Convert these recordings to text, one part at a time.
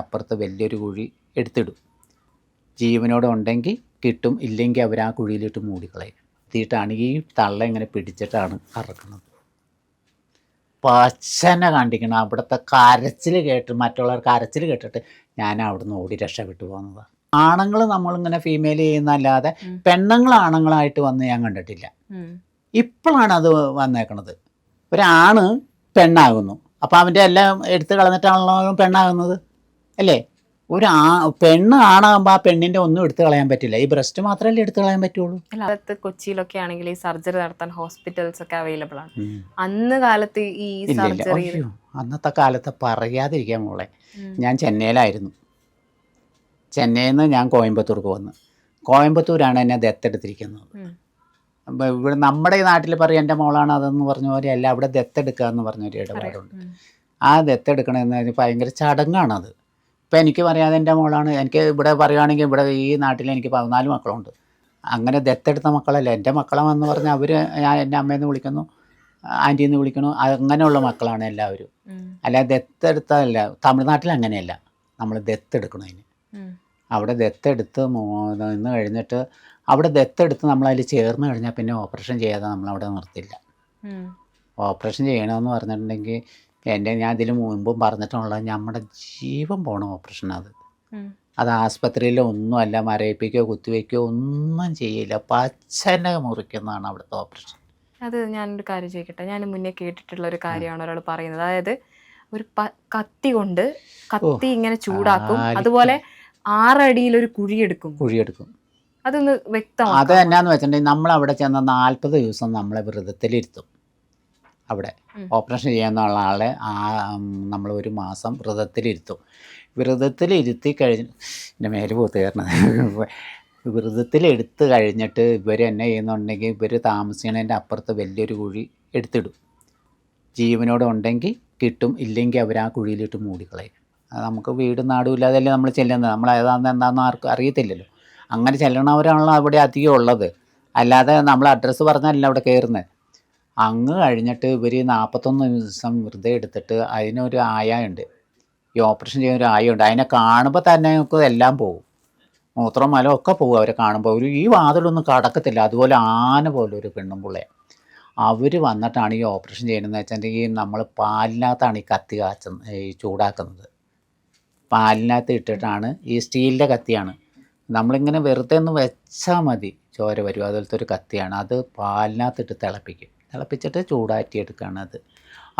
അപ്പുറത്ത് വലിയൊരു കുഴി എടുത്തിടും. ജീവനോടെ ഉണ്ടെങ്കിൽ കിട്ടും ഇല്ലെങ്കിൽ അവർ ആ കുഴിയിലിട്ട് മൂടിക്കളയും. എത്തിയിട്ടാണ് ഈ തള്ള ഇങ്ങനെ പിടിച്ചിട്ടാണ് അറക്കുന്നത് പച്ചനെ കണ്ടിക്കണം അവിടുത്തെ കരച്ചിൽ കേട്ട് മറ്റുള്ളവർ കരച്ചിൽ കേട്ടിട്ട് ഞാൻ അവിടുന്ന് ഓടി രക്ഷപ്പെട്ടു പോകുന്നതാണ് ആണുങ്ങൾ നമ്മളിങ്ങനെ ഫീമെയിൽ ചെയ്യുന്നല്ലാതെ. പെണ്ണുങ്ങൾ ആണുങ്ങളായിട്ട് വന്ന് ഞാൻ കണ്ടിട്ടില്ല. ഇപ്പോഴാണ് അത് വന്നേക്കണത്. ഒരാണ് പെണ്ണാകുന്നു. അപ്പോൾ അവന്റെ എല്ലാം എടുത്ത് കളഞ്ഞിട്ടാണല്ലോ പെണ്ണാകുന്നത്? അല്ലേ? ഒരു ആ പെണ്ണ് ആണാകുമ്പോൾ ആ പെണ്ണിന്റെ ഒന്നും എടുത്തു കളയാൻ പറ്റില്ല. ഈ ബ്രസ്റ്റ് മാത്രമല്ലേ എടുത്തു കളയാൻ പറ്റുള്ളൂ. അകത്ത് കൊച്ചിയിലൊക്കെ ആണെങ്കിൽ ഈ സർജറി നടത്താൻ ഹോസ്പിറ്റൽസ് ഒക്കെ അവൈലബിൾ ആണ്. അന്ന് കാലത്ത് ഈ സർജറി അന്നത്തെ കാലത്ത് പറയാതിരിക്കാൻ മോളെ. ഞാൻ ചെന്നൈയിലായിരുന്നു. ചെന്നൈയിൽ നിന്ന് ഞാൻ കോയമ്പത്തൂർക്ക് വന്നു. കോയമ്പത്തൂരാണ് എന്നെ ദത്തെടുത്തിരിക്കുന്നത് ഇവിടെ നമ്മുടെ ഈ നാട്ടിൽ പറയും എന്റെ മോളാണ് അതെന്ന് പറഞ്ഞ പോലെ അല്ല അവിടെ ദത്തെടുക്കുക എന്ന് പറഞ്ഞൊരു ഇടപാടുണ്ട്. ആ ദത്തെടുക്കണമെന്ന് ഭയങ്കര ചടങ്ങാണത്. ഇപ്പം എനിക്ക് പറയാതെ എന്റെ മോളാണ്. എനിക്ക് ഇവിടെ പറയുകയാണെങ്കിൽ ഇവിടെ ഈ നാട്ടിൽ എനിക്ക് പതിനാല് മക്കളുണ്ട്. അങ്ങനെ ദത്തെടുത്ത മക്കളല്ല. എന്റെ മക്കളെന്ന് പറഞ്ഞാൽ അവർ ഞാൻ എന്റെ അമ്മയെന്ന് വിളിക്കുന്നു ആന്റിന്ന് വിളിക്കുന്നു. അങ്ങനെയുള്ള മക്കളാണ് എല്ലാവരും. അല്ല ദത്തെടുത്തതല്ല. തമിഴ്നാട്ടിൽ അങ്ങനെയല്ല. നമ്മൾ ദത്തെടുക്കണതിന്. അവിടെ ദത്തെടുത്ത് നിന്ന് കഴിഞ്ഞിട്ട് അവിടെ ദത്തെടുത്ത് നമ്മളതിൽ ചേർന്ന് കഴിഞ്ഞാൽ പിന്നെ ഓപ്പറേഷൻ ചെയ്യാതെ നമ്മളവിടെ നിർത്തില്ല. ഓപ്പറേഷൻ ചെയ്യണമെന്ന് പറഞ്ഞിട്ടുണ്ടെങ്കിൽ എന്റെ ഞാൻ ഇതിന് മുമ്പും പറഞ്ഞിട്ടുള്ളത് നമ്മുടെ ജീവൻ പോണ ഓപ്പറേഷൻ അത്. അത് ആസ്പത്രിയിൽ ഒന്നുമല്ല മരയിപ്പിക്കോ കുത്തിവെക്കോ ഒന്നും ചെയ്യില്ല. പച്ചനെ മുറിക്കുന്നതാണ് അവിടുത്തെ ഓപ്പറേഷൻ. അത് ഞാനൊരു കാര്യം ചോദിക്കട്ടെ? ഞാൻ മുന്നേ കേട്ടിട്ടുള്ള ഒരു കാര്യമാണ് ഒരാൾ പറയുന്നത്. അതായത് ഒരു കത്തി കൊണ്ട് കത്തി ഇങ്ങനെ ചൂടാക്കും. അതുപോലെ ആറടിയിൽ ഒരു കുഴിയെടുക്കും. കുഴിയെടുക്കും. അതൊന്ന് വ്യക്തമാണ് അത് എന്നാന്ന് വെച്ചിട്ടുണ്ടെങ്കിൽ നമ്മൾ അവിടെ ചെന്ന നാൽപ്പത് ദിവസം നമ്മളെ വ്രതത്തിലിരുത്തും. അവിടെ. ഓപ്പറേഷൻ ചെയ്യാന്നുള്ള ആളെ ആ നമ്മൾ ഒരു മാസം വ്രതത്തിലിരുത്തും. വ്രതത്തിലിരുത്തി കഴിഞ്ഞ് എന്റെ മേൽ പൂത്തേർന്നത് വ്രതത്തിലെടുത്ത് കഴിഞ്ഞിട്ട് ഇവർ എന്നെ ചെയ്യുന്നുണ്ടെങ്കിൽ ഇവർ താമസിക്കണതിന്റെ അപ്പുറത്ത് വലിയൊരു കുഴി എടുത്തിടും. ജീവനോട് ഉണ്ടെങ്കിൽ കിട്ടും ഇല്ലെങ്കിൽ അവർ ആ കുഴിയിലിട്ട് മൂടിക്കളയും. അത് നമുക്ക് വീടും നാടും ഇല്ലാതല്ലേ നമ്മൾ ചെല്ലുന്നത്. നമ്മൾ ഏതാണെന്ന് എന്താണെന്ന് ആർക്കും അറിയത്തില്ലല്ലോ. അങ്ങനെ ചെല്ലണവരാണല്ലോ അവിടെ അധികം ഉള്ളത്. അല്ലാതെ നമ്മൾ അഡ്രസ്സ് പറഞ്ഞല്ല അവിടെ കയറുന്നത് അങ്ങ് കഴിഞ്ഞിട്ട് ഇവർ നാൽപ്പത്തൊന്ന് ദിവസം വെറുതെ എടുത്തിട്ട് അതിനൊരു ആയ ഉണ്ട് ഈ ഓപ്പറേഷൻ ചെയ്യുന്ന ഒരു ആയ ഉണ്ട് അതിനെ കാണുമ്പോൾ തന്നെ നമുക്ക് എല്ലാം പോകും മൂത്രം മലം ഒക്കെ പോകും അവരെ കാണുമ്പോൾ ഒരു ഈ വാതിലൊന്നും കടക്കത്തില്ല. അതുപോലെ ആന പോലെ ഒരു പെണ്ണും പിള്ളയെ അവർ വന്നിട്ടാണ് ഈ ഓപ്പറേഷൻ ചെയ്യണമെന്ന് വെച്ചിട്ടുണ്ടെങ്കിൽ നമ്മൾ പാലിനകത്താണ് ഈ കത്തി കാച്ചുന്നത് ഈ ചൂടാക്കുന്നത്. പാലിനകത്ത് ഇട്ടിട്ടാണ് ഈ സ്റ്റീലിന്റെ കത്തിയാണ്. നമ്മളിങ്ങനെ വെറുതെ ഒന്ന് വെച്ചാൽ മതി ചോര വരും. അതുപോലത്തെ ഒരു കത്തിയാണ്. അത് പാലിനകത്തിട്ട് തിളപ്പിക്കും. തിളപ്പിച്ചിട്ട് ചൂടാറ്റിയെടുക്കുകയാണ് അത്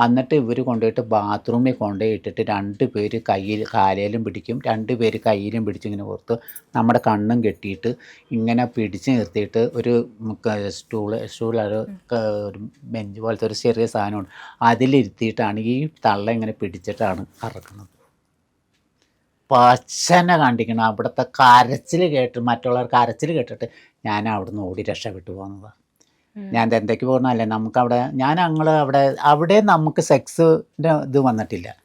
എന്നിട്ട് ഇവർ കൊണ്ടുപോയിട്ട് ബാത്റൂമിൽ കൊണ്ടുപോയി ഇട്ടിട്ട് രണ്ട് പേര് കയ്യിൽ കാലേലും പിടിക്കും. രണ്ട് പേര് കയ്യിലും പിടിച്ചിങ്ങനെ പുറത്ത് നമ്മുടെ കണ്ണും കെട്ടിയിട്ട് ഇങ്ങനെ പിടിച്ച് നിർത്തിയിട്ട് ഒരു സ്റ്റൂൾ ഒരു ബെഞ്ച് പോലത്തെ ഒരു ചെറിയ സാധനമുണ്ട്. അതിലിരുത്തിയിട്ടാണ് ഈ തള്ള ഇങ്ങനെ പിടിച്ചിട്ടാണ് കറക്കുന്നത് പച്ചനെ കണ്ടിക്കണം അവിടുത്തെ കരച്ചിൽ കേട്ട് മറ്റുള്ളവർ കരച്ചിൽ കേട്ടിട്ട് ഞാൻ അവിടുന്ന് ഓടി രക്ഷപ്പെട്ടു പോകുന്നതാണ് ഞാൻ എന്തൊക്കെ നമുക്ക് അവിടെ ഞാൻ ഞങ്ങൾ അവിടെ അവിടെ നമുക്ക് സെക്സിന്റെ ഇത് വന്നിട്ടില്ല.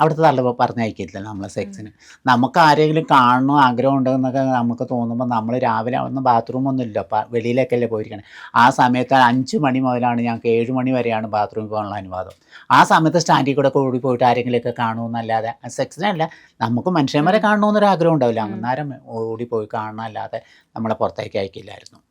അവിടുത്തെ തള്ള പറഞ്ഞയക്കില്ല നമ്മളെ സെക്സിന് നമുക്ക് ആരെങ്കിലും കാണണം ആഗ്രഹം ഉണ്ടെന്നൊക്കെ നമുക്ക് തോന്നുമ്പോൾ നമ്മൾ രാവിലെ ഒന്ന് ബാത്റൂം ഒന്നും ഇല്ല പ- വെളിയിലേക്കല്ലേ പോയിരിക്കണം. ആ സമയത്ത് അഞ്ച് മണി മുതലാണ് ഞങ്ങൾക്ക് ഏഴ് മണി വരെയാണ് ബാത്റൂമിൽ പോകാനുള്ള അനുവാദം. ആ സമയത്ത് സ്റ്റാൻഡിൽ കൂടെ ഓടി പോയിട്ട് ആരെങ്കിലുമൊക്കെ കാണുമെന്നല്ലാതെ സെക്സിനല്ല നമുക്ക് മനുഷ്യന്മാരെ കാണണമെന്നൊരു ആഗ്രഹം ഉണ്ടാവില്ല. അന്നേരം ഓടിപ്പോയി കാണണമല്ലാതെ നമ്മളെ പുറത്തേക്ക് അയക്കില്ലായിരുന്നു.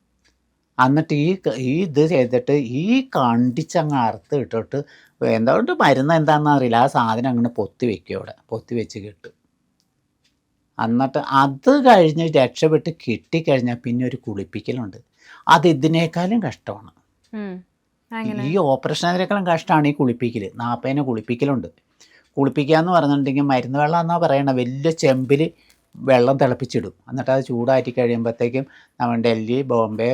എന്നിട്ട് ഈ ഈ ഇത് ചെയ്തിട്ട് ഈ കണ്ടിച്ചങ്ങ് അറുത്ത് ഇട്ടിട്ട് എന്തുകൊണ്ട് മരുന്ന് എന്താണെന്ന് അറിയില്ല. ആ സാധനം അങ്ങനെ പൊത്തി വെക്കും അവിടെ. പൊത്തി വെച്ച് കിട്ടും. എന്നിട്ട് അത് കഴിഞ്ഞ് രക്ഷപ്പെട്ട് കിട്ടിക്കഴിഞ്ഞാൽ പിന്നെ ഒരു കുളിപ്പിക്കലുണ്ട്. അത് ഇതിനേക്കാളും കഷ്ടമാണ്. ഈ ഓപ്പറേഷനേക്കാളും കഷ്ടമാണ് ഈ കുളിപ്പിക്കൽ നാൽപ്പതിനെ കുളിപ്പിക്കലുണ്ട്. കുളിപ്പിക്കുക എന്ന് പറഞ്ഞിട്ടുണ്ടെങ്കിൽ മരുന്ന് വെള്ളം എന്നാ പറയണത് വലിയ ചെമ്പിൽ വെള്ളം തിളപ്പിച്ചിടും എന്നിട്ട് അത് ചൂടാറ്റി കഴിയുമ്പോഴത്തേക്കും നമ്മൾ ഡൽഹി ബോംബെ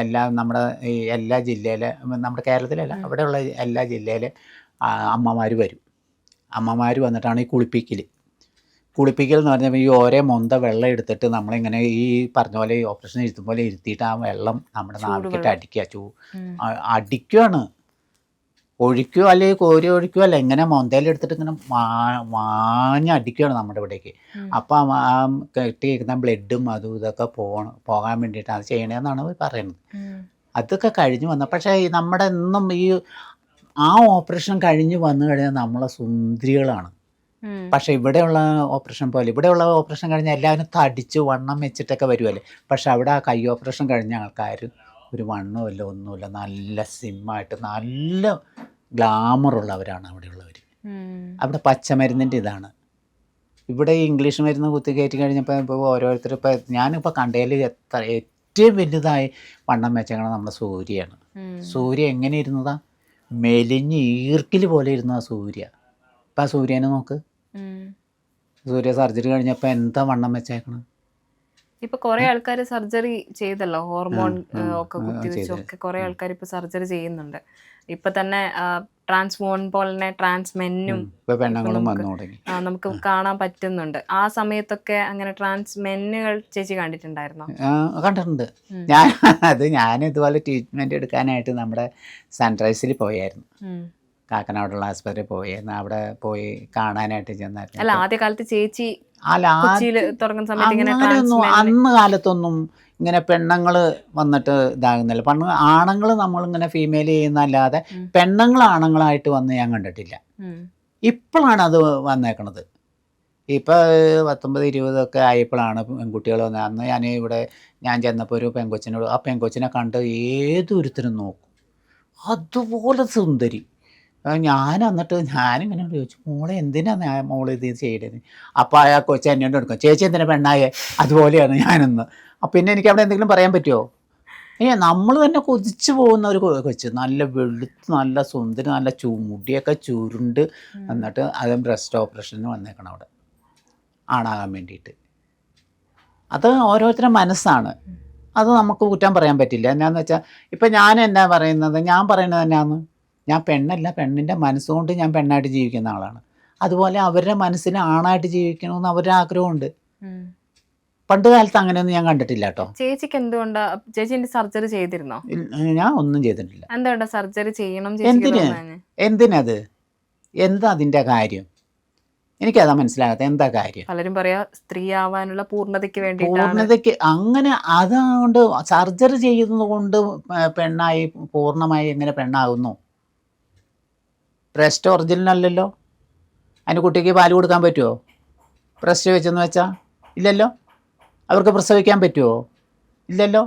എല്ലാം നമ്മുടെ ഈ എല്ലാ ജില്ലയിലെ നമ്മുടെ കേരളത്തിലല്ല. അവിടെയുള്ള എല്ലാ ജില്ലയിലെ അമ്മമാർ വരും അമ്മമാർ വന്നിട്ടാണ് ഈ കുളിപ്പിക്കൽ കുളിപ്പിക്കൽ എന്ന് പറഞ്ഞാൽ ഈ ഓരോ മൊന്ത വെള്ളം എടുത്തിട്ട് നമ്മളിങ്ങനെ ഈ പറഞ്ഞ പോലെ ഈ ഓപ്പറേഷൻ ഇരുത്തും പോലെ ഇരുത്തിയിട്ട് ആ വെള്ളം നമ്മുടെ നാവിക്കിട്ട് ചൂടുവെള്ളം. അടിക്കുക ചൂ. അടിക്കുകയാണ് ഒഴിക്കുകയോ അല്ലെങ്കിൽ കോരി ഒഴിക്കുകയോ അല്ല ഇങ്ങനെ മൊന്തയിലെടുത്തിട്ട് ഇങ്ങനെ മാ- മാഞ്ഞ് അടിക്കുകയാണ് നമ്മുടെ ഇവിടേക്ക്. അപ്പം ആ കെട്ടിയിരിക്കുന്ന ബ്ലഡും അതും ഇതൊക്കെ പോകണം പോകാൻ വേണ്ടിയിട്ട് അത് ചെയ്യണമെന്നാണ് പറയുന്നത് അതൊക്കെ കഴിഞ്ഞ് വന്ന പക്ഷേ നമ്മുടെ എന്നും ഈ ആ ഓപ്പറേഷൻ കഴിഞ്ഞ് വന്നു കഴിഞ്ഞാൽ നമ്മളെ സുന്ദരികളാണ്. പക്ഷേ ഇവിടെയുള്ള ഓപ്പറേഷൻ പോലെ ഇവിടെയുള്ള ഓപ്പറേഷൻ കഴിഞ്ഞാൽ എല്ലാവരും തടിച്ച് വണ്ണം വെച്ചിട്ടൊക്കെ വരുമല്ലേ പക്ഷെ അവിടെ ആ കൈ ഓപ്പറേഷൻ കഴിഞ്ഞ ആൾക്കാർ ഒരു വണ്ണമില്ല ഒന്നുമില്ല നല്ല സിമ്മായിട്ട് നല്ല ഗ്ലാമറുള്ളവരാണ് അവിടെയുള്ളവർ. അവിടെ പച്ചമരുന്നിന്റെ ഇതാണ്. ഇവിടെ ഇംഗ്ലീഷ് മരുന്ന് കുത്തി കയറ്റി കഴിഞ്ഞപ്പോൾ ഇപ്പോൾ ഓരോരുത്തർ ഇപ്പോൾ ഞാനിപ്പോൾ കണ്ടതിൽ എത്ര ഏറ്റവും വലുതായി വണ്ണം വെച്ചേക്കണത് നമ്മുടെ സൂര്യയാണ്. സൂര്യ എങ്ങനെ ഇരുന്നതാ? മെലിഞ്ഞ് ഈർക്കിൽ പോലെ ഇരുന്ന സൂര്യ. ഇപ്പം ആ സൂര്യനെ നോക്ക്. സൂര്യ സർജറി കഴിഞ്ഞപ്പോൾ എന്താ വണ്ണം വെച്ചേക്കണം ഇപ്പൊ കുറെ ആൾക്കാർ സർജറി ചെയ്തല്ലോ ഹോർമോൺ ഒക്കെ കുത്തിവെച്ചൊക്കെ കുറെ ആൾക്കാർ ഇപ്പൊ സർജറി ചെയ്യുന്നുണ്ട്. ഇപ്പൊ തന്നെ ട്രാൻസ്ഫോൺ പോലെ തന്നെ ട്രാൻസ്മെന്നും ഇപ്പം പെണ്ണുങ്ങളും നമുക്ക് വന്നു തുടങ്ങി. നമുക്ക് കാണാൻ പറ്റുന്നുണ്ട്. ആ സമയത്തൊക്കെ അങ്ങനെ ട്രാൻസ് മെന്നുകൾ ചേച്ചി കണ്ടിട്ടുണ്ടായിരുന്നോ? കണ്ടിട്ടുണ്ട്. ഞാൻ അത് ഞാൻ ഇതുപോലെ ട്രീറ്റ്മെന്റ് എടുക്കാനായിട്ട് നമ്മുടെ സൺറൈസിൽ പോയായിരുന്നു. ഉം. ആസ്പത്രി പോയി. എന്നാൽ അവിടെ പോയി കാണാനായിട്ട് ചെന്നായിരുന്നു. അല്ല ആദ്യ കാലത്ത് ചേച്ചി അല്ല അന്ന് കാലത്തൊന്നും ഇങ്ങനെ പെണ്ണുങ്ങൾ വന്നിട്ട് ഇതാകുന്നില്ല. പണ്ട് ആണുങ്ങൾ നമ്മളിങ്ങനെ ഫീമെയിൽ ചെയ്യുന്നല്ലാതെ. പെണ്ണുങ്ങൾ ആണുങ്ങളായിട്ട് വന്ന് ഞാൻ കണ്ടിട്ടില്ല. ഇപ്പോഴാണ് അത് വന്നേക്കണത്. ഇപ്പോൾ പത്തൊമ്പത് ഇരുപതൊക്കെ ആയപ്പോഴാണ് പെൺകുട്ടികൾ വന്നത് അന്ന് ഞാൻ ഇവിടെ ഞാൻ ചെന്നപ്പോൾ ഒരു പെൺകൊച്ചിനോട് ആ പെൺകൊച്ചിനെ കണ്ട് ഏതൊരുത്തരും നോക്കും. അതുപോലെ സുന്ദരി. ഞാൻ എന്നിട്ട് ഞാനിങ്ങനെ ചോദിച്ചു മോളെ എന്തിനാണ് ഞാൻ മോളെ ഇത് ചെയ്യണത്? അപ്പോൾ ആ കൊച്ചു എന്നോട് എടുക്കും. ചേച്ചി എന്തിനാ പെണ്ണായേ? അതുപോലെയാണ് ഞാനെന്ന്. അപ്പം പിന്നെ എനിക്ക് അവിടെ എന്തെങ്കിലും പറയാൻ പറ്റുമോ ഏ നമ്മൾ തന്നെ കൊതിച്ചു പോകുന്ന ഒരു കൊച്ചു. നല്ല വെളുത്ത് നല്ല സുന്ദരി നല്ല ചു മുടിയൊക്കെ ചുരുണ്ട് എന്നിട്ട് അത് ബ്രസ്റ്റ് ഓപ്പറേഷന് വന്നേക്കണം അവിടെ. ആണാകാൻ വേണ്ടിയിട്ട്. അത് ഓരോരുത്തരുടെ മനസ്സാണ്. അത് നമുക്ക് കുറ്റം പറയാൻ പറ്റില്ല. എന്നാന്ന് വെച്ചാൽ ഇപ്പം ഞാൻ എന്നാ പറയുന്നത്? ഞാൻ പറയുന്നത് എന്നാന്ന്? ഞാൻ പെണ്ണല്ല പെണ്ണിന്റെ മനസ്സുകൊണ്ട് ഞാൻ പെണ്ണായിട്ട് ജീവിക്കുന്ന ആളാണ്. അതുപോലെ അവരുടെ മനസ്സിന് ആണായിട്ട് ജീവിക്കണമെന്ന് അവരുടെ ആഗ്രഹമുണ്ട്. പണ്ട് കാലത്ത് അങ്ങനെയൊന്നും ഞാൻ കണ്ടിട്ടില്ല കേട്ടോ. ചേച്ചിക്ക് എന്തുകൊണ്ടാ ചേച്ചി സർജറി ചെയ്തിരുന്നോ? ഞാൻ ഒന്നും ചെയ്തിട്ടില്ല. എന്തുകൊണ്ടാ സർജറി ചെയ്യണം എന്തിന്? എന്തിനത്? എന്താ അതിന്റെ കാര്യം? എനിക്കതാ മനസ്സിലാകാത്ത എന്താ കാര്യം? പലരും പറയാ സ്ത്രീ ആവാനുള്ള പൂർണതയ്ക്ക് വേണ്ടി പൂർണതയ്ക്ക് അങ്ങനെ അതുകൊണ്ട് സർജറി ചെയ്യുന്നത് കൊണ്ട് പെണ്ണായി പൂർണമായി എങ്ങനെ പെണ്ണാകുന്നു? ബ്രസ്റ്റ് ഒറിജിനൽ അല്ലല്ലോ? അതിന് കുട്ടിക്ക് പാൽ കൊടുക്കാൻ പറ്റുമോ ബ്രസ്റ്റ് വെച്ചെന്ന് വെച്ചാൽ ഇല്ലല്ലോ? അവർക്ക് പ്രസവിക്കാൻ പറ്റുമോ ഇല്ലല്ലോ?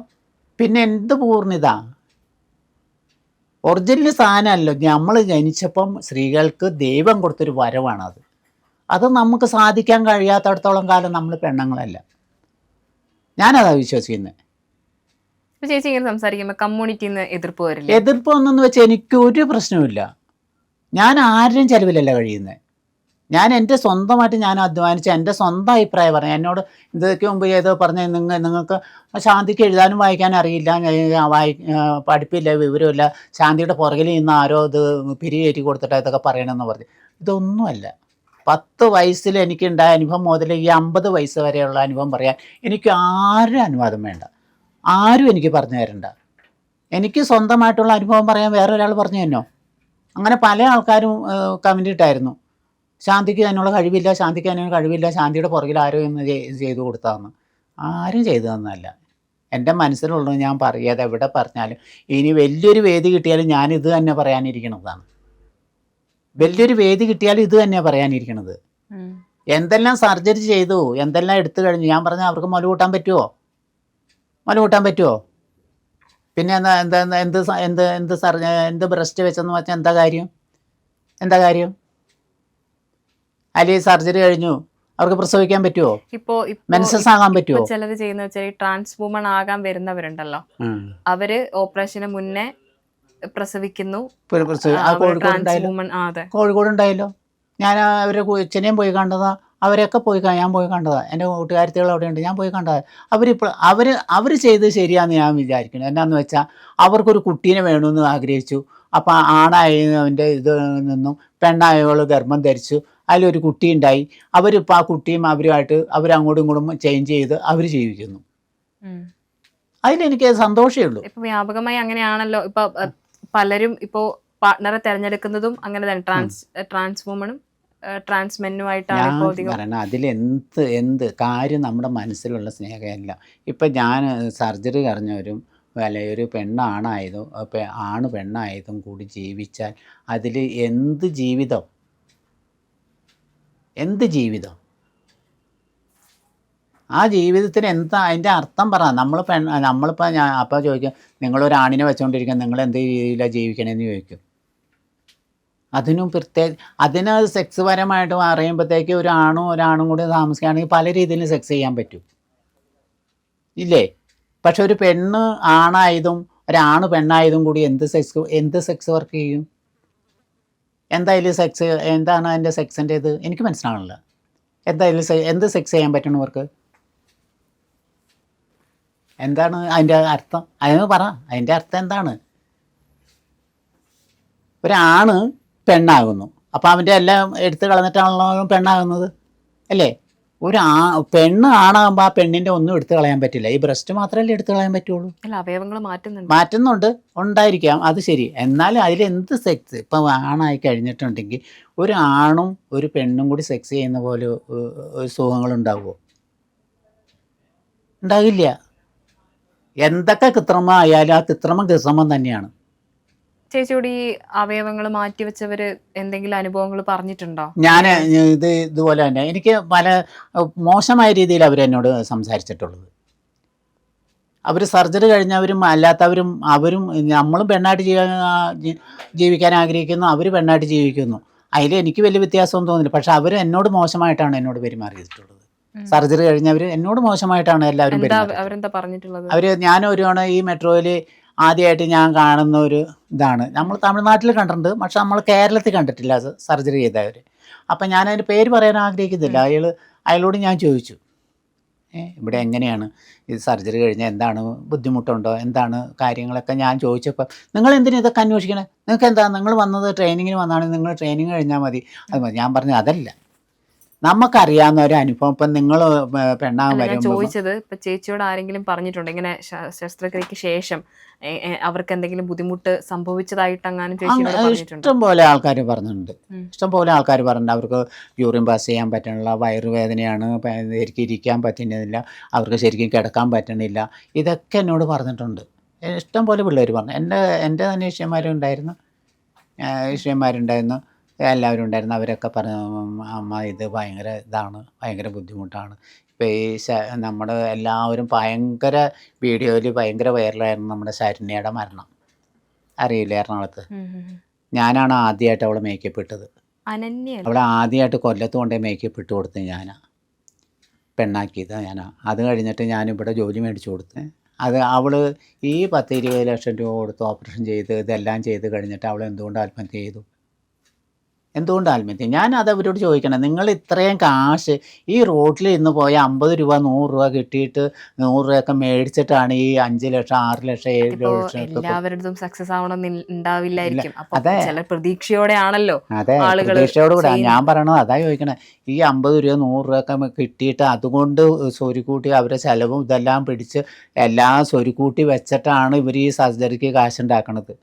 പിന്നെ എന്ത് പൂർണിത ഒറിജിനൽ സാധനമല്ലോ നമ്മൾ ജനിച്ചപ്പം സ്ത്രീകൾക്ക് ദൈവം കൊടുത്തൊരു വരവാണത്. അത് നമുക്ക് സാധിക്കാൻ കഴിയാത്തടത്തോളം കാലം നമ്മൾ പെണ്ണുങ്ങളല്ല. ഞാനതാ വിശ്വസിക്കുന്നത് ചേച്ചി ഇങ്ങനെ സംസാരിക്കുമ്പോൾ കമ്മ്യൂണിറ്റിന്ന് എതിർപ്പ് വരില്ല? എതിർപ്പ് ഒന്നെന്ന് വെച്ചാൽ എനിക്ക് ഒരു പ്രശ്നവുമില്ല. ഞാൻ ആരുടെയും ചെലവിലല്ല കഴിയുന്നത് ഞാൻ എന്റെ സ്വന്തമായിട്ട് ഞാൻ അധ്വാനിച്ച് എന്റെ സ്വന്തം അഭിപ്രായം പറഞ്ഞു എന്നോട് ഇതൊക്കെ മുമ്പ് ചെയ്തോ പറഞ്ഞ നിങ്ങൾ നിങ്ങൾക്ക് ശാന്തിക്ക് എഴുതാനും വായിക്കാനും അറിയില്ല വായി പഠിപ്പില്ല വിവരമില്ല ശാന്തിയുടെ പുറകിൽ നിന്ന് ആരോ ഇത് പിരി കയറ്റി കൊടുത്തിട്ട് ഇതൊക്കെ പറയണമെന്ന് പറഞ്ഞു. ഇതൊന്നുമല്ല. പത്ത് വയസ്സിൽ എനിക്കുണ്ടായ അനുഭവം മുതൽ ഈ അമ്പത് വയസ്സ് വരെയുള്ള അനുഭവം പറയാൻ എനിക്ക് ആരും അനുവാദം വേണ്ട. ആരും എനിക്ക് പറഞ്ഞു തരണ്ട. എനിക്ക് സ്വന്തമായിട്ടുള്ള അനുഭവം പറയാൻ വേറെ ഒരാൾ പറഞ്ഞു തന്നോ? അങ്ങനെ പല ആൾക്കാരും കമന്റ് ഇട്ടായിരുന്നു. ശാന്തിക്ക് അതിനുള്ള കഴിവില്ല ശാന്തിക്ക് അതിനുള്ള കഴിവില്ല ശാന്തിയുടെ പുറകിൽ ആരോ ഇന്ന് ചെയ്തു കൊടുത്തതെന്ന് ആരും ചെയ്തു തന്നല്ല എന്റെ മനസ്സിലുള്ളത് ഞാൻ പറയാതെ എവിടെ പറഞ്ഞാലും ഇനി വലിയൊരു വേദി കിട്ടിയാലും ഞാൻ ഇത് തന്നെ പറയാനിരിക്കണതാണ്. വലിയൊരു വേദി കിട്ടിയാലും ഇത് തന്നെ പറയാനിരിക്കണത്. എന്തെല്ലാം സർജറി ചെയ്തു എന്തെല്ലാം എടുത്തു കഴിഞ്ഞു ഞാൻ പറഞ്ഞാൽ അവർക്ക് മുല കൂട്ടാൻ പറ്റുമോ മുല കൂട്ടാൻ പറ്റുമോ പിന്നെ എന്താ എന്താ എന്താ- എന്ത് എന്ത് സർ എന്ത് ബ്രസ്റ്റ് വെച്ചെന്ന് പറഞ്ഞാൽ എന്താ കാര്യം? എന്താ കാര്യം? അല്ലെങ്കിൽ സർജറി കഴിഞ്ഞു. അവർക്ക് പ്രസവിക്കാൻ പറ്റുമോ ഇപ്പോ മെൻസസ് ആകാൻ പറ്റുമോ ചിലർ ചെയ്യുന്ന വെച്ചാൽ ട്രാൻസ് വുമൺ ആകാൻ വരുന്നവരുണ്ടല്ലോ. അവർ ഓപ്പറേഷന് മുന്നേ പ്രസവിക്കുന്നു. കോഴിക്കോട് ഉണ്ടായല്ലോ ഞാൻ അവരെ കൊച്ചിനെയും പോയി കണ്ടതാ. അവരൊക്കെ പോയി ഞാൻ പോയി കണ്ടതാണ് എന്റെ കൂട്ടുകാരത്തികൾ അവിടെ ഉണ്ട് ഞാൻ പോയി കണ്ടതാ. അവരിപ്പോൾ അവർ അവർ ചെയ്ത് ശരിയാണെന്ന് ഞാൻ വിചാരിക്കുന്നു. എന്നാന്ന് വെച്ചാൽ അവർക്കൊരു കുട്ടീനെ വേണമെന്ന് ആഗ്രഹിച്ചു. അപ്പം ആണായവന്റെ ഇത് നിന്നും പെണ്ണായവൾ ഗർഭം ധരിച്ചു. അതിലൊരു കുട്ടി ഉണ്ടായി അവരിപ്പോൾ ആ കുട്ടിയും അവരുമായിട്ട് അവരങ്ങോട്ടും ഇങ്ങോട്ടും ചേഞ്ച് ചെയ്ത് അവർ ജീവിക്കുന്നു. അതിലെനിക്ക് സന്തോഷമേ ഉള്ളൂ. ഇപ്പം വ്യാപകമായി അങ്ങനെയാണല്ലോ. ഇപ്പം പലരും ഇപ്പോൾ പാർട്ട്ണറെ തിരഞ്ഞെടുക്കുന്നതും അങ്ങനെ തന്നെ. ട്രാൻസ് ട്രാൻസ് വുമണും ട്രാൻസ് മെന്നുമായിട്ടാണ് ഞാൻ പറയണ അതിലെന്ത് എന്ത് കാര്യം നമ്മുടെ മനസ്സിലുള്ള സ്നേഹമല്ല. ഇപ്പം ഞാൻ സർജറി കഴിഞ്ഞവരും അല്ലെ ഒരു പെണ്ണാണായതും ആണ് പെണ്ണായതും കൂടി ജീവിച്ചാൽ അതിൽ എന്ത് ജീവിതം? എന്ത് ജീവിതം? ആ ജീവിതത്തിന് എന്താ അതിന്റെ അർത്ഥം പറ. നമ്മൾ പെൺ നമ്മളിപ്പോൾ ഞാൻ അപ്പോൾ ചോദിക്കും നിങ്ങളൊരാണിനെ വെച്ചുകൊണ്ടിരിക്കുക നിങ്ങൾ എന്ത് രീതിയിലാണ് ജീവിക്കണമെന്ന് ചോദിക്കും. അതിനും പ്രത്യേക അതിനത് സെക്സ് പരമായിട്ട് പറയുമ്പോഴത്തേക്ക് ഒരു ആണും ഒരാണും കൂടി താമസിക്കുകയാണെങ്കിൽ പല രീതിയിൽ സെക്സ് ചെയ്യാൻ പറ്റും. ഇല്ലേ? പക്ഷെ ഒരു പെണ്ണ് ആണായതും ഒരാണ് പെണ്ണായതും കൂടി എന്ത് സെക്സ് എന്ത് സെക്സ് വർക്ക് ചെയ്യും? എന്തായാലും സെക്സ് എന്താണ് അതിന്റെ സെക്സിന്റെ ഇത് എനിക്ക് മനസ്സിലാവണില്ല എന്തായാലും എന്ത് സെക്സ് ചെയ്യാൻ പറ്റണവർക്ക് എന്താണ് അതിന്റെ അർത്ഥം? അതിന് പറ അതിന്റെ അർത്ഥം എന്താണ്? ഒരാണ് പെണ്ണാകുന്നു. അപ്പോൾ അവന്റെ എല്ലാം എടുത്ത് കളഞ്ഞിട്ടാണല്ലോ അവൻ പെണ്ണാകുന്നത്? അല്ലേ? ഒരു ആ പെണ്ണ് ആണാകുമ്പോൾ ആ പെണ്ണിന്റെ ഒന്നും എടുത്ത് കളയാൻ പറ്റില്ല. ഈ ബ്രസ്റ്റ് മാത്രമല്ലേ എടുത്ത് കളയാൻ പറ്റുള്ളൂ? അല്ല അവയവങ്ങൾ മാറ്റുന്നുണ്ട്. മാറ്റുന്നുണ്ട്. ഉണ്ടായിരിക്കാം. അത് ശരി. എന്നാലും അതിൽ എന്ത് സെക്സ് ഇപ്പം ആണായി കഴിഞ്ഞിട്ടുണ്ടെങ്കിൽ ഒരു ആണും ഒരു പെണ്ണും കൂടി സെക്സ് ചെയ്യുന്ന പോലെ സുഖങ്ങളുണ്ടാവുമോ ഉണ്ടാകില്ല എന്തൊക്കെ കൃത്രിമം ആയാലും ആ കൃത്രിമം കൃത്രിമം തന്നെയാണ്. ചേച്ചിയോട് ഈ അവയവങ്ങൾ മാറ്റിവെച്ചവര് എന്തെങ്കിലും അനുഭവങ്ങൾ പറഞ്ഞിട്ടുണ്ടോ? ഞാൻ ഇത് ഇതുപോലെ തന്നെ. എനിക്ക് പല മോശമായ രീതിയിൽ അവർ എന്നോട് സംസാരിച്ചിട്ടുള്ളത്. അവർ സർജറി കഴിഞ്ഞവരും അല്ലാത്തവരും അവരും നമ്മളും പെണ്ണായിട്ട് ജീവിക്കാൻ ജീവിക്കാൻ ആഗ്രഹിക്കുന്നു അവർ പെണ്ണായിട്ട് ജീവിക്കുന്നു. അതിൽ എനിക്ക് വലിയ വ്യത്യാസമൊന്നും തോന്നില്ല. പക്ഷെ അവർ എന്നോട് മോശമായിട്ടാണ് എന്നോട് പെരുമാറിയിട്ടുള്ളത് സർജറി കഴിഞ്ഞവർ എന്നോട് മോശമായിട്ടാണ് എല്ലാവരും അവരെന്താ പറഞ്ഞിട്ടുള്ളത്? അവർ ഞാൻ ഒരു തവണ ഈ മെട്രോയിൽ ആദ്യമായിട്ട് ഞാൻ കാണുന്ന ഒരു ഇതാണ്. നമ്മൾ തമിഴ്നാട്ടിൽ കണ്ടിട്ടുണ്ട് പക്ഷെ നമ്മൾ കേരളത്തിൽ കണ്ടിട്ടില്ല അത് സർജറി ചെയ്തവർ അപ്പം ഞാൻ അതിന്റെ പേര് പറയാൻ ആഗ്രഹിക്കുന്നില്ല. അയാൾ അയാളോട് ഞാൻ ചോദിച്ചു. ഇവിടെ എങ്ങനെയാണ്? ഇത് സർജറി കഴിഞ്ഞാൽ എന്താണ് ബുദ്ധിമുട്ടുണ്ടോ? എന്താണ് കാര്യങ്ങളൊക്കെ? ഞാൻ ചോദിച്ചപ്പോൾ നിങ്ങൾ എന്തിനാ ഇതൊക്കെ അന്വേഷിക്കണേ? നിങ്ങൾക്ക് എന്താ? നിങ്ങൾ വന്നത് ട്രെയിനിങ്ങിന് വന്നാണെങ്കിൽ നിങ്ങൾ ട്രെയിനിങ് കഴിഞ്ഞാൽ മതി. അത് മതി. ഞാൻ പറഞ്ഞത് അതല്ല. നമുക്കറിയാവുന്ന ഒരു അനുഭവം. ഇപ്പം നിങ്ങൾ പെണ്ണാൻ വരും ചോദിച്ചത് ഇപ്പൊ ചേച്ചിയോട് ആരെങ്കിലും പറഞ്ഞിട്ടുണ്ട്? ഇങ്ങനെ ശസ്ത്രക്രിയക്ക് ശേഷം അവർക്ക് എന്തെങ്കിലും ബുദ്ധിമുട്ട് സംഭവിച്ചതായിട്ട് അങ്ങനെ ഇഷ്ടം പോലെ ആൾക്കാർ പറഞ്ഞിട്ടുണ്ട്. ഇഷ്ടം പോലെ ആൾക്കാർ പറഞ്ഞിട്ടുണ്ട്. അവർക്ക് യൂറിൻ പാസ് ചെയ്യാൻ പറ്റണില്ല വയറുവേദനയാണ് ശരിക്കും ഇരിക്കാൻ പറ്റുന്നില്ല അവർക്ക് ശരിക്കും കിടക്കാൻ പറ്റണില്ല. ഇതൊക്കെ എന്നോട് പറഞ്ഞിട്ടുണ്ട്. ഇഷ്ടം പോലെ പിള്ളേർ പറഞ്ഞു. എന്റെ എന്റെ തന്നെ ഇഷ്യന്മാരും ഉണ്ടായിരുന്നു ഇഷ്യന്മാരുണ്ടായിരുന്നു എല്ലാവരും ഉണ്ടായിരുന്നു. അവരൊക്കെ പറഞ്ഞു അമ്മ ഇത് ഭയങ്കര ഇതാണ് ഭയങ്കര ബുദ്ധിമുട്ടാണ്. ഇപ്പോൾ ഈ നമ്മുടെ എല്ലാവരും ഭയങ്കര വീഡിയോയിൽ ഭയങ്കര വൈറലായിരുന്നു നമ്മുടെ ശരണ്യയുടെ മരണം. അറിയില്ല എറണാകുളത്ത്. ഞാനാണ് ആദ്യമായിട്ട് അവളെ മേക്കപ്പ് ഇട്ടത്. അനന്യ അവളെ ആദ്യമായിട്ട് കൊല്ലത്ത് കൊണ്ടേ മേക്കപ്പ് ഇട്ട് കൊടുത്തത് ഞാനാ. പെണ്ണാക്കിയത് ഞാനാ. അത് കഴിഞ്ഞിട്ട് ഞാനിവിടെ ജോലി മേടിച്ചു കൊടുത്ത്. അത് അവൾ ഈ പത്ത് ഇരുപത് ലക്ഷം രൂപ കൊടുത്ത് ഓപ്പറേഷൻ ചെയ്ത് ഇതെല്ലാം ചെയ്ത് കഴിഞ്ഞിട്ട് അവൾ എന്തുകൊണ്ട് ആത്മഹത്യ ചെയ്തു? എന്തുകൊണ്ട് ആത്മഹത്യ? ഞാൻ അത് അവരോട് ചോദിക്കണം നിങ്ങൾ ഇത്രയും കാശ് ഈ റോഡിൽ ഇന്ന് പോയ അമ്പത് രൂപ നൂറ് രൂപ കിട്ടിയിട്ട് നൂറ് രൂപയൊക്കെ മേടിച്ചിട്ടാണ് ഈ അഞ്ച് ലക്ഷം ആറ് ലക്ഷം ഏഴ് ലക്ഷം എല്ലാവരുടെ സക്സസ് ആവണമെന്ന് ഉണ്ടാവില്ലായിരിക്കും. അതെ. ചില പ്രതീക്ഷയോടെ ആണല്ലോ അതെ പ്രതീക്ഷയോട് കൂടെ. ഞാൻ പറയണത് അതാ ചോദിക്കണേ ഈ അമ്പത് രൂപ നൂറ് രൂപയൊക്കെ ഒക്കെ കിട്ടിയിട്ട് അതുകൊണ്ട് സ്വരുക്കൂട്ടി അവരെ ചെലവും ഇതെല്ലാം പിടിച്ച് എല്ലാം സ്വരുക്കൂട്ടി വെച്ചിട്ടാണ് ഇവർ ഈ സർജറിക്ക് കാശുണ്ടാക്കണത്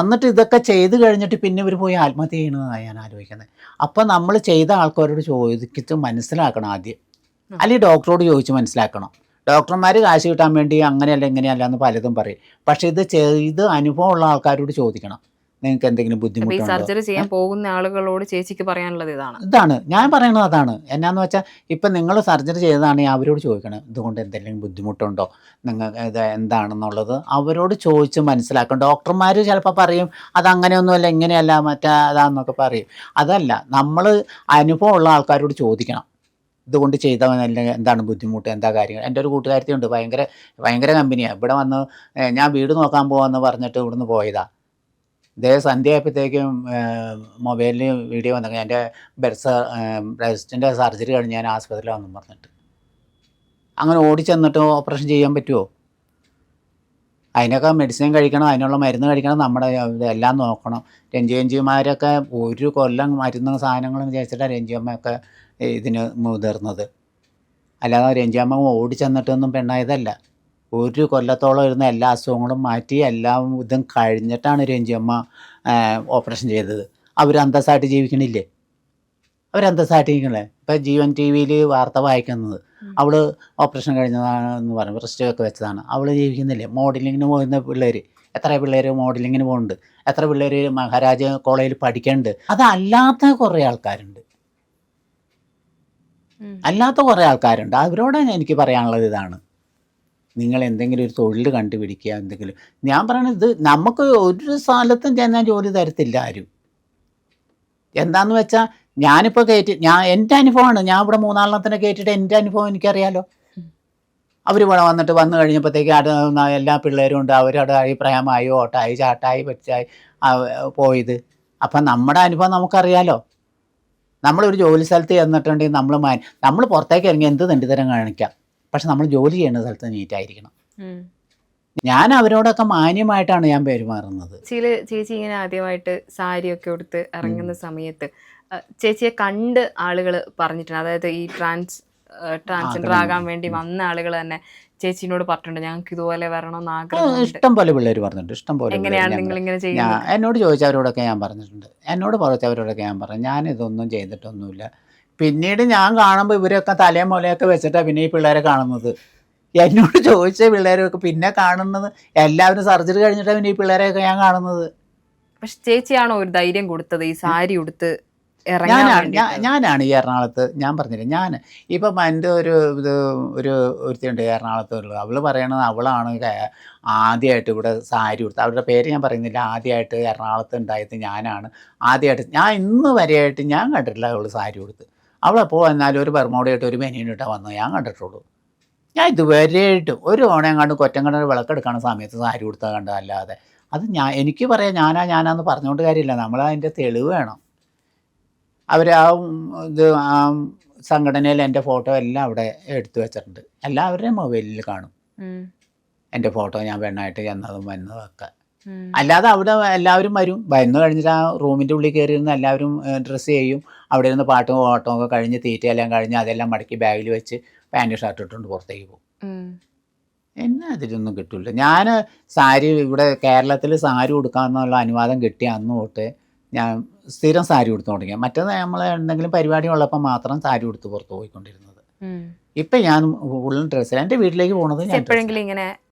എന്നിട്ട് ഇതൊക്കെ ചെയ്ത് കഴിഞ്ഞിട്ട് പിന്നെ ഇവർ പോയി ആത്മഹത്യ ചെയ്യണമെന്നാണ് ഞാൻ ആലോചിക്കുന്നത്. അപ്പം നമ്മൾ ചെയ്ത ആൾക്കാരോട് ചോദിച്ച് മനസ്സിലാക്കണം ആദ്യം. അല്ലെങ്കിൽ ഡോക്ടറോട് ചോദിച്ച് മനസ്സിലാക്കണം. ഡോക്ടർമാർ കാശ് കിട്ടാൻ വേണ്ടി അങ്ങനെയല്ല ഇങ്ങനെയല്ല എന്ന് പലതും പറയും. പക്ഷേ ഇത് ചെയ്ത് അനുഭവമുള്ള ആൾക്കാരോട് ചോദിക്കണം. നിങ്ങൾക്ക് എന്തെങ്കിലും ബുദ്ധിമുട്ട് സർജറി ചെയ്യാൻ പോകുന്ന ആളുകളോട് ചേച്ചിക്ക് പറയാനുള്ളത് ഇതാണ്. ഇതാണ്. ഞാൻ പറയുന്നത് അതാണ്. എന്നാന്ന് വെച്ചാൽ ഇപ്പം നിങ്ങൾ സർജറി ചെയ്തതാണെങ്കിൽ അവരോട് ചോദിക്കണം. ഇതുകൊണ്ട് എന്തെങ്കിലും ബുദ്ധിമുട്ടുണ്ടോ? നിങ്ങൾ ഇത് എന്താണെന്നുള്ളത് അവരോട് ചോദിച്ച് മനസ്സിലാക്കണം. ഡോക്ടർമാർ ചിലപ്പോൾ പറയും അത് അങ്ങനെയൊന്നുമല്ല ഇങ്ങനെയല്ല മറ്റേ അതാന്നൊക്കെ പറയും. അതല്ല നമ്മൾ അനുഭവമുള്ള ആൾക്കാരോട് ചോദിക്കണം. ഇതുകൊണ്ട് ചെയ്തവനല്ല എന്താണ് ബുദ്ധിമുട്ട് എന്താ കാര്യങ്ങൾ എന്റെ ഒരു കൂട്ടുകാരത്തിയുണ്ട് ഭയങ്കര ഭയങ്കര കമ്പനിയാണ് ഇവിടെ വന്ന് ഞാൻ വീട് നോക്കാൻ പോകാമെന്ന് പറഞ്ഞിട്ട് ഇവിടുന്ന് പോയതാ. ഇതേ സന്ധ്യ ആയപ്പോഴത്തേക്കും മൊബൈലിൽ വീഡിയോ വന്നു എന്റെ ബെർത്ത് ബ്രസ്റ്റിന്റെ സർജറി കഴിഞ്ഞ് ഞാൻ വന്നു പറഞ്ഞിട്ട്. അങ്ങനെ ഓടിച്ചെന്നിട്ട് ഓപ്പറേഷൻ ചെയ്യാൻ പറ്റുമോ അതിനൊക്കെ മെഡിസിൻ കഴിക്കണം അതിനുള്ള മരുന്ന് കഴിക്കണം നമ്മുടെ ഇതെല്ലാം നോക്കണം. രഞ്ജിയഞ്ചിമാരൊക്കെ ഒരു കൊല്ലം മരുന്ന് സാധനങ്ങളും ചേച്ചിട്ടാണ് രഞ്ജിയമ്മയൊക്കെ ഇതിന് മുതിർന്നത്. അല്ലാതെ രഞ്ജിയമ്മ ഓടിച്ചെന്നിട്ടൊന്നും പെണ്ണായതല്ല. ഒരു കൊല്ലത്തോളം ഇരുന്ന എല്ലാ അസുഖങ്ങളും മാറ്റി എല്ലാ ഇതും കഴിഞ്ഞിട്ടാണ് രഞ്ജിയമ്മ ഓപ്പറേഷൻ ചെയ്തത്. അവർ അന്തസ്സായിട്ട് ജീവിക്കണില്ലേ? അവർ അന്തസ്സായിട്ട് ജീവിക്കണേ ഇപ്പം ജീവൻ ടി വിയിൽ വാർത്ത വായിക്കുന്നത്. അവൾ ഓപ്പറേഷൻ കഴിഞ്ഞതാണ് എന്ന് പറഞ്ഞു ബ്രസ്റ്റ് ഒക്കെ വെച്ചതാണ്. അവൾ ജീവിക്കുന്നില്ലേ? മോഡലിങ്ങിന് പോകുന്ന പിള്ളേർ എത്ര പിള്ളേർ മോഡലിങ്ങിന് പോകുന്നുണ്ട്? എത്ര പിള്ളേർ മഹാരാജ കോളേജിൽ പഠിക്കുന്നുണ്ട് അതല്ലാത്ത കുറേ ആൾക്കാരുണ്ട്. അല്ലാത്ത കുറേ ആൾക്കാരുണ്ട്. അവരോടാണ് എനിക്ക് പറയാനുള്ളത് ഇതാണ്. നിങ്ങൾ എന്തെങ്കിലും ഒരു തൊഴിൽ കണ്ടുപിടിക്കുക എന്തെങ്കിലും. ഞാൻ പറയണത് നമുക്ക് ഒരു സ്ഥലത്തും ചെന്നാൽ ജോലി തരത്തില്ല ആരും. എന്താന്ന് വെച്ചാൽ ഞാനിപ്പോൾ കയറ്റി ഞാൻ എന്റെ അനുഭവമാണ്. ഞാൻ ഇവിടെ മൂന്നാലെണ്ണത്തിനെ കയറ്റിയിട്ട് എന്റെ അനുഭവം എനിക്കറിയാലോ. അവർ ഇവിടെ വന്നിട്ട് വന്നു കഴിഞ്ഞപ്പോഴത്തേക്ക് അവിടെ എല്ലാ പിള്ളേരും ഉണ്ട്. അവരവിടെ അഭിപ്രായമായി ഓട്ടായി ചാട്ടായി പറ്റായി പോയത്. അപ്പം നമ്മുടെ അനുഭവം നമുക്കറിയാലോ. നമ്മളൊരു ജോലി സ്ഥലത്ത് ചെന്നിട്ടുണ്ടെങ്കിൽ നമ്മൾ മാ നമ്മൾ പുറത്തേക്ക് ഇറങ്ങി എന്ത് തെണ്ടിത്തരം കാണിക്കാം? പക്ഷെ നമ്മൾ ജോലി ചെയ്യുന്ന സ്ഥലത്ത് നീറ്റായിരിക്കണം ആയിരിക്കണം. ഞാൻ അവരോടൊക്കെ മാന്യമായിട്ടാണ് ഞാൻ പെരുമാറുന്നത്. ചേച്ചി ചേച്ചി ഇങ്ങനെ ആദ്യമായിട്ട് സാരിയൊക്കെ ഉടുത്ത് ഇറങ്ങുന്ന സമയത്ത് ചേച്ചിയെ കണ്ട് ആളുകൾ പറഞ്ഞിട്ടുണ്ട്. അതായത് ഈ ട്രാൻസ് ട്രാൻസ്ജെൻഡർ ആഗ്രഹം. ആകാൻ വേണ്ടി വന്ന ആളുകൾ തന്നെ ചേച്ചിനോട് പറഞ്ഞിട്ടുണ്ട്. ഞങ്ങൾക്ക് ഇതുപോലെ വരണമെന്ന് ആ, ഇഷ്ടം പോലെ പിള്ളേർ പറഞ്ഞിട്ടുണ്ട്. ഇഷ്ടം പോലെ എങ്ങനെയാണ് നിങ്ങൾ ഇങ്ങനെ ചെയ്യുന്നത്? എന്നോട് ചോദിച്ചവരോടൊക്കെ ഞാൻ പറഞ്ഞിട്ടുണ്ട്. എന്നോട് പറഞ്ഞവരോടൊക്കെ ഞാൻ പറഞ്ഞു ഞാൻ ഇതൊന്നും ചെയ്തിട്ടൊന്നുമില്ല. പിന്നീട് ഞാൻ കാണുമ്പോൾ ഇവരൊക്കെ തലയും മുലയൊക്കെ വെച്ചിട്ടാണ് പിന്നെ ഈ പിള്ളേരെ കാണുന്നത്. എന്നോട് ചോദിച്ച പിള്ളേരൊക്കെ പിന്നെ കാണുന്നത് എല്ലാവരും സർജറി കഴിഞ്ഞിട്ടാണ് പിന്നെ ഈ പിള്ളേരെയൊക്കെ ഞാൻ കാണുന്നത്. പക്ഷെ ചേച്ചിയാണോ ഒരു ധൈര്യം കൊടുത്തത് ഈ സാരി ഉടുത്ത് ഇറങ്ങാൻ ഞാനാണ് ഞാനാണ് ഈ എറണാകുളത്ത് ഞാൻ പറഞ്ഞില്ല ഞാൻ ഇപ്പം എന്റെ ഒരു ഇത് ഒരു ഒരുത്തിയുണ്ട് എറണാകുളത്തുള്ളത് അവൾ പറയണത് അവളാണ് ആദ്യമായിട്ട് ഇവിടെ സാരി ഉടുത്ത് അവരുടെ പേര് ഞാൻ പറയുന്നില്ല ആദ്യമായിട്ട് എറണാകുളത്ത് ഉണ്ടായത് ഞാനാണ്. ആദ്യമായിട്ട് ഞാൻ ഇന്ന് വരെയായിട്ട് ഞാൻ കണ്ടിട്ടില്ല അവൾ സാരി ഉടുത്ത്. അവളെപ്പോൾ വന്നാലും ഒരു പെർമോടയിട്ട് ഒരു മെനീനിട്ടാണ് വന്നത് ഞാൻ കണ്ടിട്ടുള്ളൂ. ഞാൻ ഇതുവരെയായിട്ടും ഒരു ഓണം കണ്ട് കൊറ്റങ്കട വിളക്കെടുക്കണ സമയത്ത് സാരി കൊടുത്താൽ കണ്ടതല്ലാതെ. അത് ഞാൻ എനിക്ക് പറയാം ഞാനാ ഞാനാന്ന് പറഞ്ഞുകൊണ്ട് കാര്യമില്ല. നമ്മൾ അതിന്റെ തെളിവ് വേണം. അവർ ആ ഇത് ആ സംഘടനയിൽ എന്റെ ഫോട്ടോ എല്ലാം അവിടെ എടുത്തു വെച്ചിട്ടുണ്ട്. എല്ലാവരുടെയും മൊബൈലിൽ കാണും. എന്റെ ഫോട്ടോ ഞാൻ പെണ്ണായിട്ട് ചെന്നതും വന്നതും ഒക്കെ. അല്ലാതെ അവിടെ എല്ലാവരും വരും. വന്നു കഴിഞ്ഞിട്ട് ആ റൂമിന്റെ ഉള്ളിൽ കയറി ഇരുന്ന് എല്ലാവരും ഡ്രസ്സ് ചെയ്യും. അവിടെ ഇരുന്ന് പാട്ടും ഓട്ടവും ഒക്കെ കഴിഞ്ഞ് തീറ്റയെല്ലാം കഴിഞ്ഞ് അതെല്ലാം മടക്കി ബാഗിൽ വെച്ച് പാന്റ് ഷർട്ട് ഇട്ടുകൊണ്ട് പുറത്തേക്ക് പോകും. എന്നെ അതിലൊന്നും കിട്ടില്ല ഞാൻ സാരി ഇവിടെ കേരളത്തിൽ സാരി കൊടുക്കാമെന്നുള്ള അനുവാദം കിട്ടിയ അന്ന് തൊട്ട് ഞാൻ സ്ഥിരം സാരി കൊടുത്തു തുടങ്ങിയ മറ്റേത് നമ്മൾ എന്തെങ്കിലും പരിപാടി ഉള്ളപ്പോൾ മാത്രം സാരി കൊടുത്ത് പുറത്ത് പോയിക്കൊണ്ടിരുന്നത്. ഇപ്പം ഞാൻ ഫുള്ളും ഡ്രസ്സിൽ എന്റെ വീട്ടിലേക്ക് പോണത് ഞാൻ എപ്പോഴെങ്കിലും ഇങ്ങനെ